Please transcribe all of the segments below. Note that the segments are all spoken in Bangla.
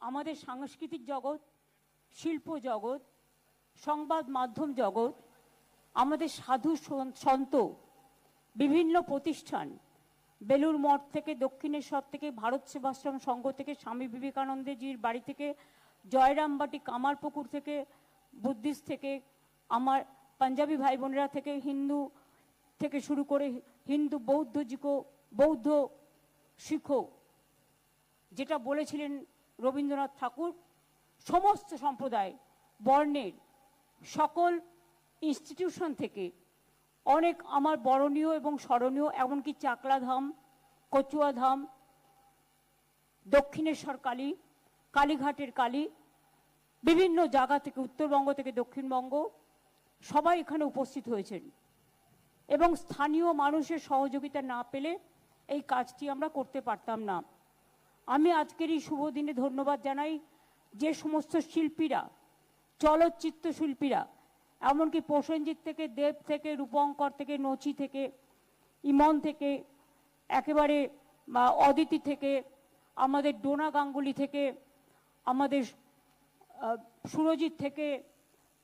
আমাদের সাংস্কৃতিক জগৎ, শিল্প জগৎ, সংবাদ মাধ্যম জগৎ, আমাদের সাধু সন- সন্ত, বিভিন্ন প্রতিষ্ঠান বেলুর মঠ থেকে, দক্ষিণেশ্বর থেকে, ভারত সেবাশ্রম সংঘ থেকে, স্বামী বিবেকানন্দজির বাড়ি থেকে, জয়রামবাটি কামারপুকুর থেকে, বুদ্ধিস্ট থেকে, আমার পাঞ্জাবি ভাই বোনেরা থেকে, হিন্দু থেকে শুরু করে হিন্দু বৌদ্ধ জিকো, বৌদ্ধ শিখো, যেটা বলেছিলেন রবীন্দ্রনাথ ঠাকুর সমস্ত সম্প্রদায়, বর্ণের সকল ইনস্টিটিউশন থেকে অনেক আমার বরণীয় এবং স্মরণীয়, এমনকি চাকলা ধাম কচুয়া ধাম দক্ষিণেশ্বর কালী, কালীঘাটের কালী, বিভিন্ন জায়গা থেকে, উত্তরবঙ্গ থেকে দক্ষিণবঙ্গ, সবাই এখানে উপস্থিত হয়েছেন। এবং স্থানীয় মানুষের সহযোগিতা না পেলে এই কাজটি আমরা করতে পারতাম না। আমি আজকের এই শুভ দিনে ধন্যবাদ জানাই যে সমস্ত শিল্পীরা চলচ্চিত্র শিল্পীরা এমনকি প্রসেনজিৎ থেকে, দেব থেকে, রূপঙ্কর থেকে, নচি থেকে, ইমন থেকে, একেবারে অদিতি থেকে, আমাদের ডোনা গাঙ্গুলি থেকে, আমাদের সুরজিৎ থেকে,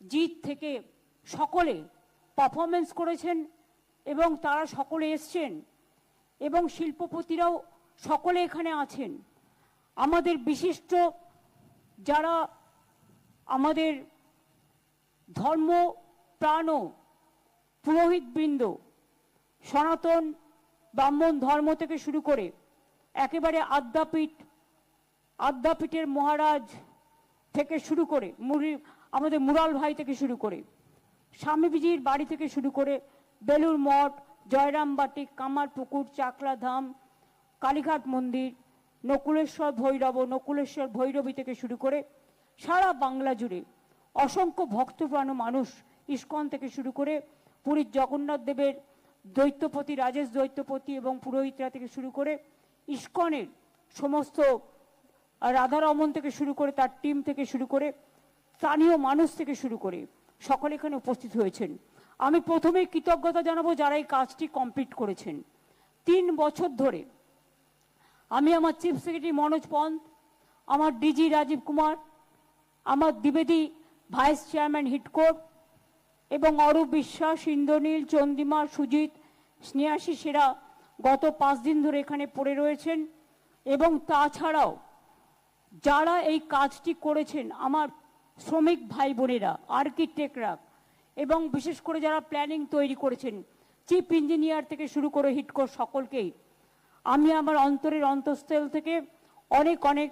জিৎ থেকে সকলে পারফরমেন্স করেছেন এবং তারা সকলে এসছেন এবং শিল্পপতিরাও সকলে এখানে আছেন। আমাদের বিশিষ্ট যারা আমাদের ধর্ম প্রাণ পুরোহিতবৃন্দ সনাতন ব্রাহ্মণ ধর্ম থেকে শুরু করে একেবারে আদ্যাপীঠ, আদ্যাপীঠের মহারাজ থেকে শুরু করে মুরি, আমাদের মুরাল ভাই থেকে শুরু করে স্বামীজির বাড়ি থেকে শুরু করে বেলুর মঠ, জয়রামবাটি, কামারপুকুর চাকলা ধাম কালীঘাট মন্দির নকুলেশ্বর ভৈরব নকুলেশ্বর ভৈরবী থেকে শুরু করে সারা বাংলা জুড়ে অসংখ্য ভক্তপ্রাণ মানুষ ইস্কন থেকে শুরু করে পুরীর জগন্নাথ দেবের দৈত্যপতি, রাজেশ দৈত্যপতি এবং পুরোহিতরা থেকে শুরু করে ইস্কনের সমস্ত রাধারমন থেকে শুরু করে তার টিম থেকে শুরু করে স্থানীয় মানুষ থেকে শুরু করে সকলে এখানে উপস্থিত হয়েছেন। আমি প্রথমেই কৃতজ্ঞতা জানাব যারা এই কাজটি কমপ্লিট করেছেন। তিন বছর ধরে আমি আমার চিফ সেক্রেটারি মনোজ পন্ত আমার ডিজি রাজীব কুমার, আমার দ্বিবেদী ভাইস চেয়ারম্যান হিটকোট এবং অরূপ বিশ্বাস, ইন্দ্রনীল চন্দিমা সুজিত স্নেহাসী সেরা গত পাঁচ দিন ধরে এখানে পড়ে রয়েছেন এবং তাছাড়াও যারা এই কাজটি করেছেন আমার শ্রমিক ভাই বোনেরা আর্কিটেক্টরা এবং বিশেষ করে যারা প্ল্যানিং তৈরি করেছেন চিফ ইঞ্জিনিয়ার থেকে শুরু করে হিটকো সকলকেই আমি আমার অন্তরের অন্তঃস্থল থেকে অনেক অনেক